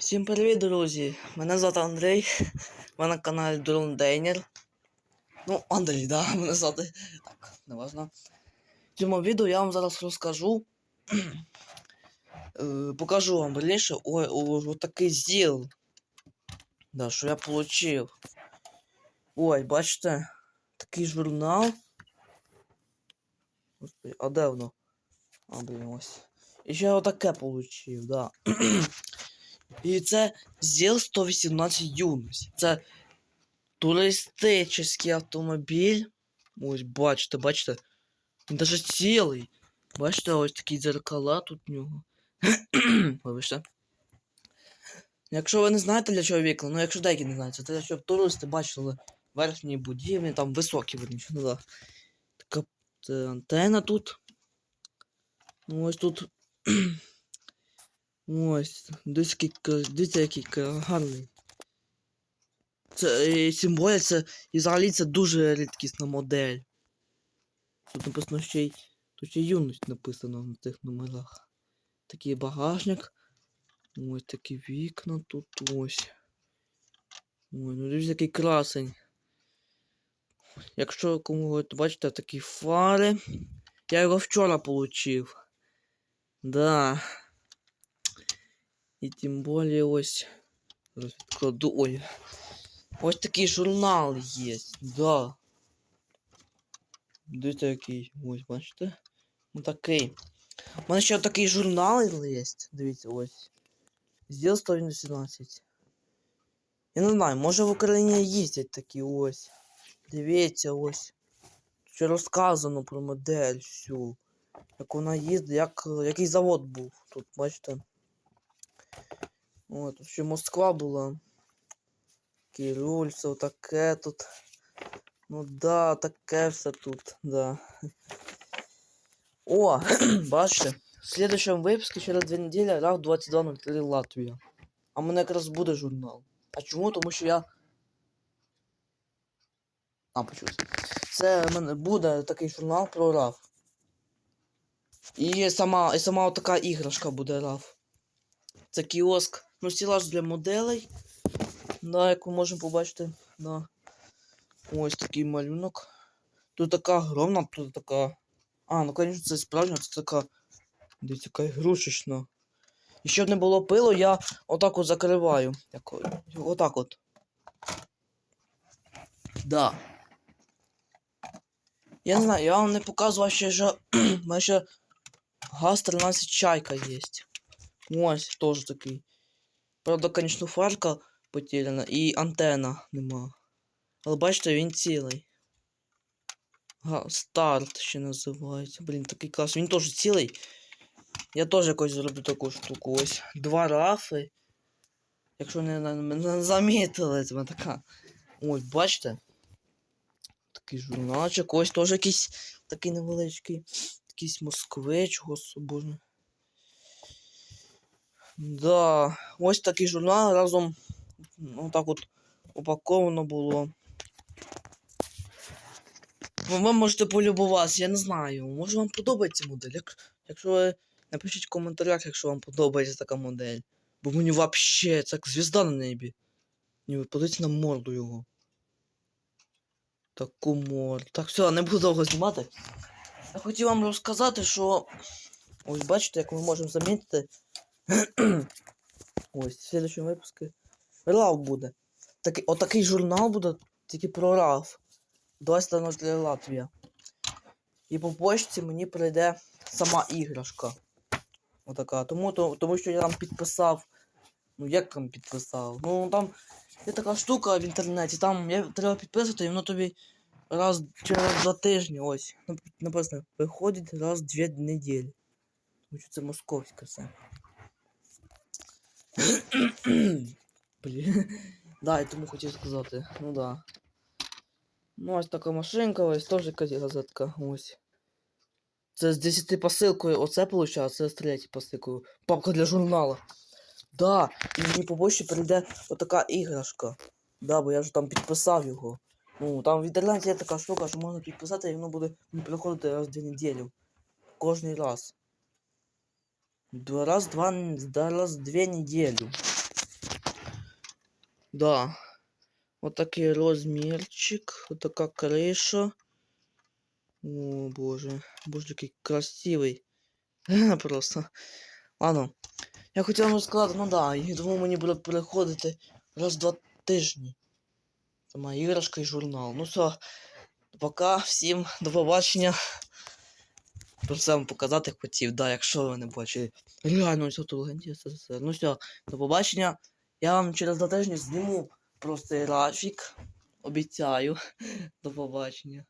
Всім привіт, друзі! Мене звати Андрій. Ви на каналі Дрон Дейнер. Ну, Андрій, да, мене звати. Так, не важно. В цьому відео я вам зараз розкажу. е, покажу вам верніше ой, о, о, такий зіл. Да, що я получив. Ой, бачите, такий журнал. Господи, а де воно? А, блін, ось. І ще отаке получив, да. І це ЗІЛ 118 юність. Це туристичний автомобіль. Ось, бачите, бачите. Він даже цілий. Бачите, ось такі дзеркала тут в нього. Вибачте. Якщо ви не знаєте для чого вікна, ну якщо деякі не знаєте, то щоб туристи бачили верхні будівлі, там високі ну да. Така це антенна тут. Ну ось тут. Ось, дивіться, який, гарний. Це і символія, це і взагалі це дуже рідкісна модель. Тут написано ще й тут ще юність написано на цих номерах. Такий багажник. Ось такі вікна тут ось. Ой, ну дивіться, який красень. Якщо кому бачите такі фари. Я його вчора получив. Да. І тим більше ось. Відкладу. Ой. Ось такий журнал є. Да. Дивіться який. Ось, бачите? Ну такий. У мене ще такий журнал є. Дивіться, ось. Зділ 118. Я не знаю, може в Україні їздять такі ось. Дивіться ось. Ще розказано про модель всю. Як вона їздить, як, який завод був тут, бачите? О, тут ще Москва була. Кирюль, все таке тут. Ну да, таке все тут, да. О, бачите, в следующем выпуске через дві неділі RAV 2203 Латвія. А в мене якраз буде журнал. А чому? Тому що я. А, почусь. Це в мене буде такий журнал про RAV. І сама, і сама така іграшка буде RAV. Це кіоск. Ну, стілаж для моделей. Да, як ми можемо побачити. Да. Ось такий малюнок. Тут така огромна, тут така. А, ну звісно, це справжня, це така. Дивіться, така ігрушечна. І щоб не було пилу, я отак от закриваю. Отак от. Да. Я не знаю, я вам не показував ще, що мене ще газ 13 чайка є. Ось теж такий. Правда, конечно, фарка потеряна і антенна нема. Але бачите, він цілий. Га, старт ще називається. Блін, такий клас. Він теж цілий. Я теж якось зроблю таку штуку. Ось два рафи. Якщо не, не, не замітили, це така. Ось, бачите? Такий журналчик. Ось теж якийсь такий невеличкий. Якийсь москвич, господи. Да, ось такий журнал разом ну так от упаковано було. Ви можете полюбуватися, я не знаю. Може вам подобається модель. Як, якщо ви напишіть в коментарях, якщо вам подобається така модель. Бо мені вообще це як звізда на небі. Ні, подивіться на морду його. Таку морду. Так, все, не буду довго знімати. Я хотів вам розказати, що. Ось бачите, як ми можемо замітити. Ось, в следующем випуску Рав буде. Такий, отакий журнал буде, тільки про Рав. 20 для Латвія. І по почті мені прийде сама іграшка. Отака. Тому, то, тому що я там підписав. Ну як там підписав? Ну там є така штука в інтернеті, там я, треба підписувати, і воно тобі раз через два тижні ось. Написано, виходить раз в дві неділі. Тому що це московське все. Блін. Да, я тому хотів сказати. Ну да. Ну, ось така машинка, ось теж газетка. Ось. Це з 10 посилкою. Оце виходить, це з 3 посилкою. Папка для журнала. Да, і мені по почті прийде отака іграшка. Да, бо я вже там підписав його. Ну, там в інтернеті є така штука, що можна підписати, і воно буде не приходити раз в дві неділі. Кожний раз. Два раз, два, н- да, раз в дві неділі. Да. Вот такий розмірчик, вот така криша. О, боже. Боже, який красивий. Просто. Ладно. Я хотів вам сказати, ну да, я думав, мені буде переходити раз в два тижні. Це моя іграшка і журнал. Ну все, пока, всім до побачення. Просто вам показати хотів, да, якщо ви не бачили. Реально, ось тут легенді. Ну все, до побачення. Я вам через два тижні зніму просто графік. Обіцяю. До побачення.